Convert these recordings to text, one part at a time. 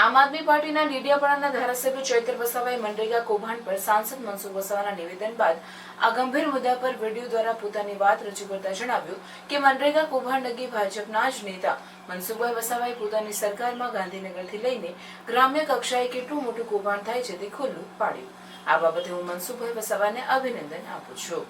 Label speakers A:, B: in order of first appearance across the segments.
A: આમ આદમી પાર્ટીના ડેડિયાપાડાના ધારાસભ્ય ચૈત્ર વસાવાએ મનરેગા કૌભાંડ પર સાંસદ મનસુખ વસાવાના નિવેદન બાદ આ ગંભીર મુદ્દા પર વીડિયો દ્વારા પોતાની વાત રજૂ કરતા જણાવ્યું કે મનરેગા કૌભાંડ અંગે ભાજપના જ નેતા મનસુખભાઈ વસાવાએ પોતાની સરકારમાં ગાંધીનગરથી લઈને ગ્રામ્ય કક્ષાએ કેટલું મોટું કૌભાંડ થાય છે તે ખુલ્લું પાડ્યું. આ બાબતે હું મનસુખભાઈ વસાવાને અભિનંદન આપું છું.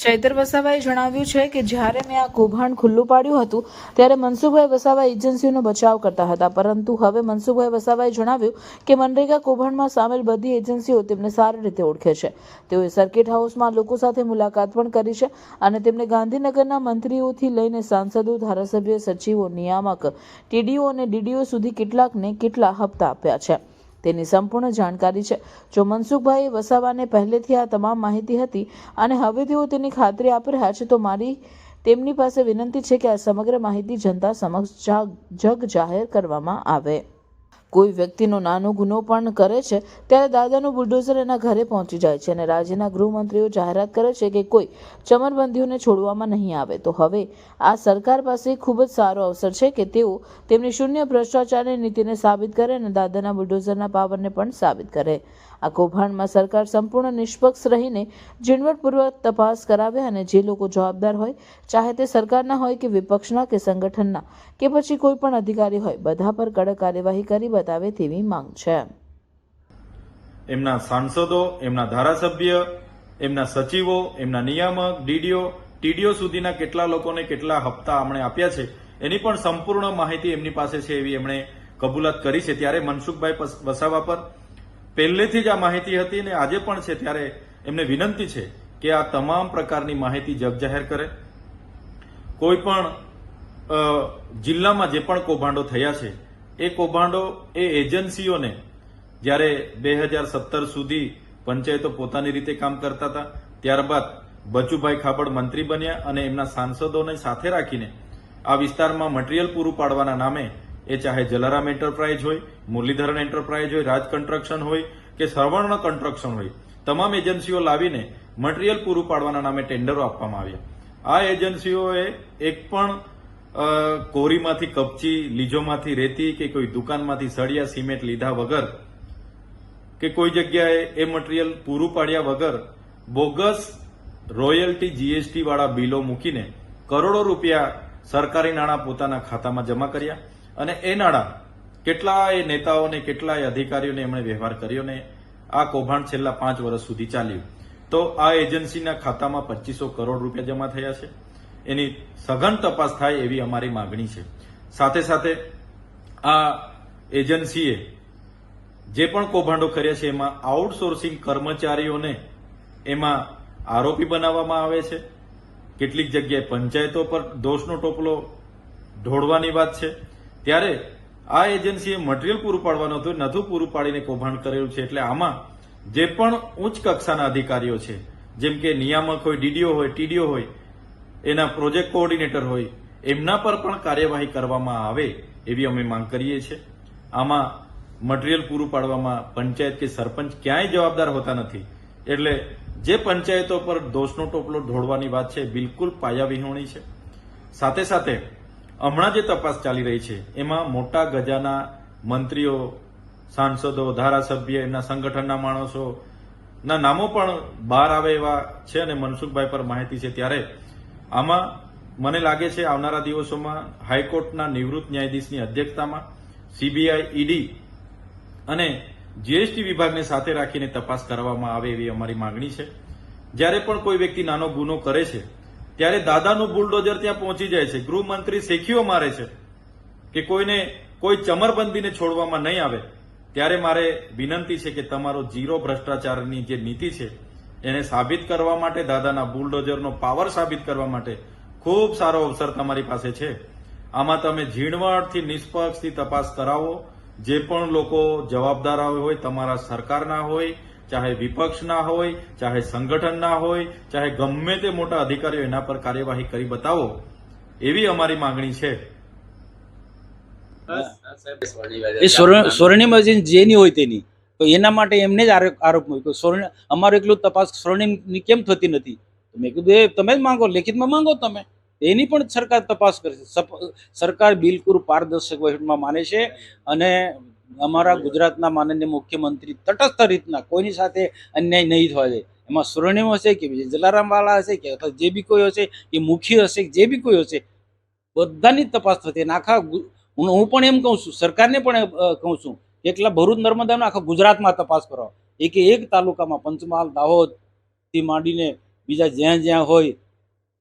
A: ચૈતર વસાવાએ જણાવ્યું છે કે જ્યારે મેં આ કૌભાંડ ખુલ્લું પાડ્યું હતું, ત્યારે મનસુખભાઈ વસાવા એજન્સીઓનો બચાવ કરતા હતા. પરંતુ હવે મનસુખભાઈ વસાવાએ જણાવ્યું કે મનરેગા કૌભાંડમાં સામેલ બધી એજન્સીઓ તેમને સારી રીતે ઓળખે છે. તેઓએ સર્કિટ હાઉસમાં લોકો સાથે મુલાકાત પણ કરી છે અને તેમને ગાંધીનગરના મંત્રીઓથી લઈને સાંસદો, ધારાસભ્ય, સચિવો, નિયામક, ટીડીઓ અને ડીડીઓ સુધી કેટલાકને કેટલા હપ્તા આપ્યા છે. તેની સંપૂર્ણ જાણકારી છે. જો મનસુખભાઈ વસાવાને પહેલેથી આ તમામ માહિતી હતી અને હવે તેઓ તેની ખાતરી આપી રહ્યા છે, તો મારી તેમની પાસે વિનંતી છે કે આ સમગ્ર માહિતી જનતા સમક્ષ જગ જાહેર કરવામાં આવે. કોઈ વ્યક્તિનો નાનો ગુનો પણ કરે છે, ત્યારે દાદાનું બુલડોઝર એના ઘરે પહોંચી જાય છે અને રાજ્યના ગૃહમંત્રીઓ જાહેરાત કરે છે કે કોઈ ચમરબંધીઓને છોડવામાં નહીં આવે. તો હવે આ સરકાર પાસે ખૂબ જ સારો અવસર છે કે તેઓ તેમની શૂન્ય ભ્રષ્ટાચારની નીતિને સાબિત કરે અને દાદાના બુલડોઝરના પાવરને પણ સાબિત કરે. આ કૌભાંડમાં સરકાર સંપૂર્ણ નિષ્પક્ષ રહીને ઝીણવટપૂર્વક તપાસ કરાવે અને જે લોકો જવાબદાર હોય, ચાહે તે સરકારના હોય કે વિપક્ષના કે સંગઠનના, કે પછી કોઈ પણ અધિકારી હોય, બધા પર કડક કાર્યવાહી કરી બતાવે તેવી માંગ છે.
B: એમના સાંસદો, એમના ધારાસભ્ય, એમના સચિવો, એમના નિયામક, ડીડીઓ, ટીડીઓ સુધીના કેટલા લોકોને કેટલા હપ્તા અમણે આપ્યા છે, એની પણ સંપૂર્ણ માહિતી એમની પાસે છે એવી એમણે કબૂલાત કરી છે. ત્યારે મનસુખભાઈ વસાવા પર પહેલેથી જ આ માહિતી હતી ને આજે પણ છે ત્યારે એમને વિનંતી છે કે આ તમામ પ્રકારની માહિતી જગજાહેર કરે. કોઈ પણ જિલ્લામાં જે પણ કૌભાંડો થયા છે, એ કૌભાંડો એ એજન્સીઓને જ્યારે બે હજાર સત્તર સુધી પંચાયતો પોતાની રીતે કામ કરતા હતા, ત્યારબાદ બચુભાઈ ખાબડ મંત્રી બન્યા અને એમના સાંસદોને સાથે રાખીને આ વિસ્તારમાં મટીરીયલ પૂરું પાડવાના નામે એ ચાહે જલારામ એન્ટરપ્રાઇઝ હોય, મુરલીધરન એન્ટરપ્રાઇઝ હોય, રાજ કન્સ્ટ્રક્શન હોય કે સર્વર્ણ કન્સ્ટ્રક્શન હોય, તમામ એજન્સીઓ લાવીને મટીરીયલ પૂરું પાડવાના નામે ટેન્ડરો આપવામાં આવ્યા. આ એજન્સીઓએ એક પણ કોરીમાંથી કપચી લીજોમાંથી રેતી કે કોઈ દુકાનમાંથી સળિયા, સિમેન્ટ લીધા વગર કે કોઈ જગ્યાએ એ મટીરીયલ પૂરું પાડ્યા વગર બોગસ રોયલ્ટી જીએસટી વાળા બિલો મૂકીને કરોડો રૂપિયા સરકારી નાણાં પોતાના ખાતામાં જમા કર્યા. અને એ નાણાં કેટલાય નેતાઓને કેટલાય અધિકારીઓને એમણે વ્યવહાર કર્યો ને આ કૌભાંડ છેલ્લા પાંચ વર્ષ સુધી ચાલ્યું. તો આ એજન્સીના ખાતામાં પચીસો કરોડ રૂપિયા જમા થયા છે. એની સઘન તપાસ થાય એવી અમારી માગણી છે. સાથે સાથે આ એજન્સીએ જે પણ કૌભાંડો કર્યા છે એમાં આઉટસોર્સિંગ કર્મચારીઓને એમાં આરોપી બનાવવામાં આવે છે. કેટલીક જગ્યાએ પંચાયતો પર દોષનો ટોપલો ઢોળવાની વાત છે. ત્યારે આ એજન્સીએ મટીરીયલ પૂરું પાડવાનું હતું, નથું પૂરું પાડીને કૌભાંડ કરેલું છે. એટલે આમાં જે પણ ઉચ્ચ કક્ષાના અધિકારીઓ છે, જેમ કે નિયામક હોય, ડીડીઓ હોય, ટીડીઓ હોય, એના પ્રોજેક્ટ કોઓર્ડિનેટર હોય, એમના પર પણ કાર્યવાહી કરવામાં આવે એવી અમે માંગ કરીએ છીએ. આમાં મટીરીયલ પૂરું પાડવામાં પંચાયત કે સરપંચ ક્યાંય જવાબદાર હોતા નથી. એટલે જે પંચાયતો પર દોષનો ટોપલો ઢોળવાની વાત છે બિલકુલ પાયાવિહોણી છે. સાથે સાથે હમણાં જે તપાસ ચાલી રહી છે, એમાં મોટા ગજાના મંત્રીઓ, સાંસદો, ધારાસભ્ય, એમના સંગઠનના માણસો ના નામો પણ બહાર આવે એવા છે અને મનસુખભાઈ પર માહિતી છે ત્યારે આમાં મને લાગે છે આવનારા દિવસોમાં હાઈકોર્ટના નિવૃત્ત ન્યાયાધીશની અધ્યક્ષતામાં સીબીઆઈ, ઈડી અને જીએસટી વિભાગને સાથે રાખીને તપાસ કરવામાં આવે એવી અમારી માંગણી છે. જ્યારે પણ કોઈ વ્યક્તિ નાનો ગુનો કરે છે ત્યારે દાદાનું બુલડોઝર ત્યાં પહોંચી જાય છે. ગૃહમંત્રી શેખીઓ મારે છે કે કોઈને કોઈ ચમરબંધીને છોડવામાં નહીં આવે. ત્યારે મારે વિનંતી છે કે તમારો જીરો ભ્રષ્ટાચારની જે નીતિ છે, એને સાબિત કરવા માટે, દાદાના બુલડોઝરનો પાવર સાબિત કરવા માટે ખૂબ સારો અવસર તમારી પાસે છે. આમાં તમે ઝીણવટથી, નિષ્પક્ષથી તપાસ કરાવો. જે પણ લોકો જવાબદાર હોય, તમારા સરકારના હોય ચાહે વિપક્ષના હોય ચાહે સંગઠનના હોય ચાહે ગમે તે મોટા અધિકારીઓ એના પર કાર્યવાહી કરી બતાવો એવી અમારી માંગણી છે.
C: એ સ્વર્ણ સ્વર્ણિમ જે જેની હોય તેની. તો એના માટે એમને જ આરોપ આરોપ મૂક્યો. સ્વર્ણ અમારું એકલું તપાસ સ્વર્ણિમની કેમ થતી નથી? મેં કીધું એ તમે જ માંગો લેખિતમાં માંગો તમે. એની પણ સરકાર તપાસ કરશે. સરકાર બિલકુલ પારદર્શક વહીવટમાં માને છે અને અમારા ગુજરાતના માનનીય મુખ્યમંત્રી તટસ્થ રીતના કોઈની સાથે અન્યાય નહીં થવા દે. એમાં સ્વર્ણિમ હશે કે જલારામવાળા હશે કે અથવા જે બી કોઈ હશે, કે મુખ્ય હશે જે બી કોઈ હશે, બધાની તપાસ થતી. અને આખા હું પણ એમ કહું છું, સરકારને પણ કહું છું એકલા ભરૂચ નર્મદાનો આખા ગુજરાતમાં તપાસ કરો. એક એક તાલુકામાં પંચમહાલ, દાહોદથી માંડીને બીજા જ્યાં જ્યાં હોય,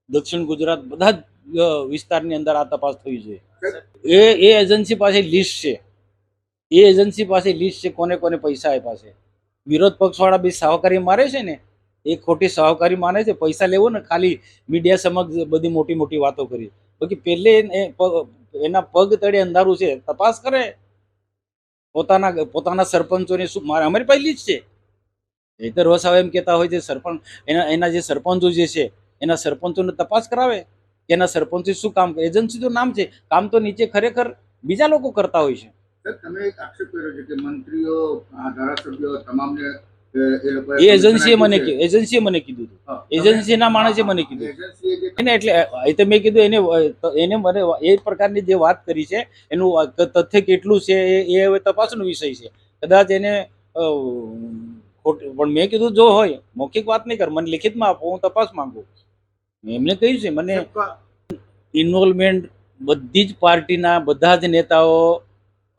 C: દક્ષિણ ગુજરાત બધા જ વિસ્તારની અંદર આ તપાસ થવી જોઈએ. એ એ એજન્સી પાસે લિસ્ટ છે. એ એજન્સી પાસે લિસ્ટ છે, કોને કોને પૈસા આપ્યા છે. વિરોધ પક્ષવાળા બી સહકારી મારે છે ને, એ ખોટી સહકારી માને છે, પૈસા લેવો ને ખાલી મીડિયા સમક્ષ બધી મોટી મોટી વાતો કરી. બાકી પહેલે એ એના પગ તળે અંધારું છે, તપાસ કરે. પોતાના પોતાના સરપંચોને શું, મારે, અમારી પાસે લિસ્ટ છે. નહીતર વસાવા એમ કહેતા હોય છે, સરપંચ, એના એના જે સરપંચો જે છે, એના સરપંચોને તપાસ કરાવે કે એના સરપંચે શું કામ એજન્સી તો નામ છે, કામ તો નીચે ખરેખર બીજા લોકો કરતા હોય છે.
D: તમે એક આક્ષેપ કર્યો છે કે મંત્રીઓ ધારાસભ્યો તમામને એ
C: એજન્સીએ મને એજન્સીએ મને કીધું હતું. એજન્સીના માણસે મને કીધું એને એટલે એ તો મેં કીધું એને એને મને એ પ્રકારની જે વાત કરી છે એનું તથ્ય કેટલું છે એ એ હવે તપાસનો વિષય છે. કદાચ એને પણ મેં કીધું જો હોય મૌખિક વાત નહીં કર મને લિખિતમાં આપો હું તપાસ માંગુ. એમને કહ્યું છે મને ઇન્વોલ્વમેન્ટ બધી જ પાર્ટીના બધા જ નેતાઓ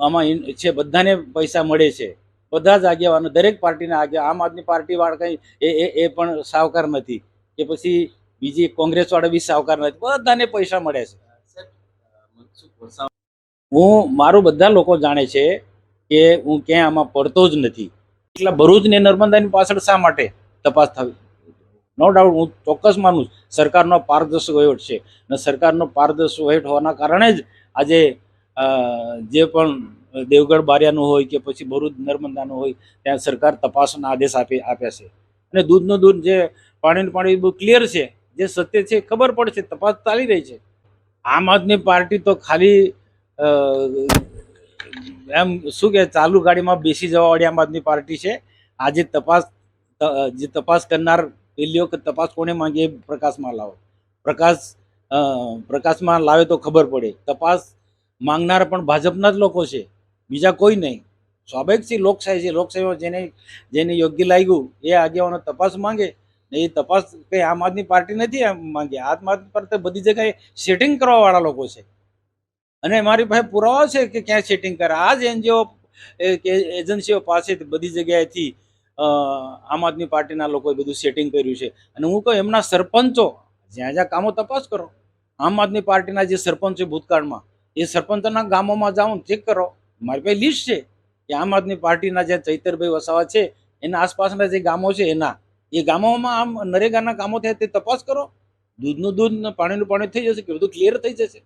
C: આમાં છે, બધાને પૈસા મળે છે. બધા જ આગેવાનો, દરેક પાર્ટીના આગે, આમ આદમી પાર્ટીવાળા કંઈ એ એ પણ સાવકાર નથી. કે પછી બીજી કોંગ્રેસવાળા બી સાવકાર નથી. બધાને પૈસા મળે છે. હું, મારું બધા લોકો જાણે છે કે હું ક્યાંય આમાં પડતો જ નથી. એટલા ભરૂચ ને નર્મદાની પાછળ શા માટે તપાસ થવી? નો ડાઉટ હું ચોક્કસ માનું. સરકારનો પારદર્શક વહીવટ છે. અને સરકારનો પારદર્શક વહીવટ હોવાના કારણે જ આજે જે પણ દેવગઢ બારિયાનું હોય કે પછી ભરૂચ નર્મદાનું હોય, ત્યાં સરકાર તપાસના આદેશ આપી આપ્યા છે. અને દૂધનું દૂધ જે પાણીનું પાણી બહુ ક્લિયર છે, જે સત્ય છે ખબર પડશે તપાસ ચાલી રહી છે. આમ આદમી પાર્ટી તો ખાલી એમ શું કે ચાલુ ગાડીમાં બેસી જવાવાળી આમ આદમી પાર્ટી છે. આજે તપાસ જે તપાસ કરનાર પેલીઓ કે તપાસ કોને માંગે પ્રકાશમાં લાવો. પ્રકાશ પ્રકાશમાં લાવે તો ખબર પડે. તપાસ માંગનાર પણ ભાજપના જ લોકો છે. બીજા કોઈ નહીં. સ્વાભાવિકથી લોકશાહી છે. લોકશાહીમાં જેને જેને યોગ્ય લાગ્યું એ આગેવાનો તપાસ માંગે ને એ તપાસ કંઈ આમ આદમી પાર્ટી નથી આમ માંગે. આમ આદમી પાર્ટી બધી જગ્યાએ સેટિંગ કરવાવાળા લોકો છે. અને મારી પાસે પુરાવા છે કે ક્યાં સેટિંગ કરે? આ જ એનજીઓ કે એજન્સીઓ પાસે બધી જગ્યાએથી આમ આદમી પાર્ટીના લોકોએ બધું સેટિંગ કર્યું છે. અને હું કહું, એમના સરપંચો, જ્યાં જ્યાં કામો તપાસ કરો. આમ આદમી પાર્ટીના જે સરપંચ છે ભૂતકાળમાં એ સરપંચોના ગામોમાં જાઓ ચેક કરો. મારી પાસે લિસ્ટ છે કે આમ આદમી પાર્ટીના જે ચૈતરભાઈ વસાવા છે, એના આસપાસના જે ગામો છે, એના. એ ગામોમાં આમ નરેગાના કામો થયા તે તપાસ કરો. દૂધનું દૂધ પાણીનું પાણી થઈ જશે કે બધું ક્લિયર થઈ જશે.